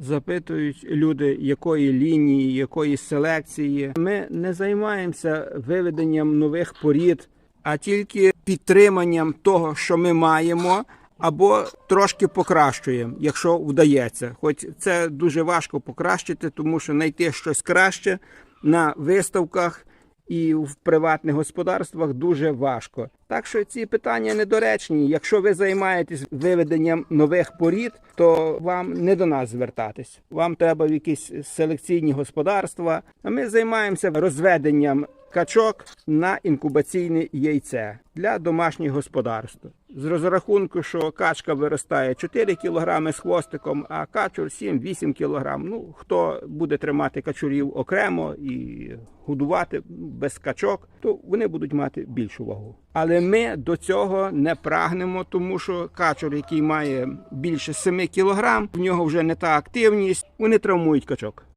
Запитують люди, якої лінії, якої селекції. Ми не займаємося виведенням нових порід, а тільки підтриманням того, що ми маємо, або трошки покращуємо, якщо вдається. Хоч це дуже важко покращити, тому що знайти щось краще на виставках і в приватних господарствах дуже важко. Так що ці питання недоречні. Якщо ви займаєтесь виведенням нових порід, то вам не до нас звертатись. Вам треба в якісь селекційні господарства. А ми займаємося розведенням качок на інкубаційне яйце для домашніх господарств. З розрахунку, що качка виростає 4 кг з хвостиком, а качур 7-8 кг. Ну, хто буде тримати качурів окремо і годувати без качок, то вони будуть мати більшу вагу. Але ми до цього не прагнемо, тому що качур, який має більше 7 кг, в нього вже не та активність, вони травмують качок.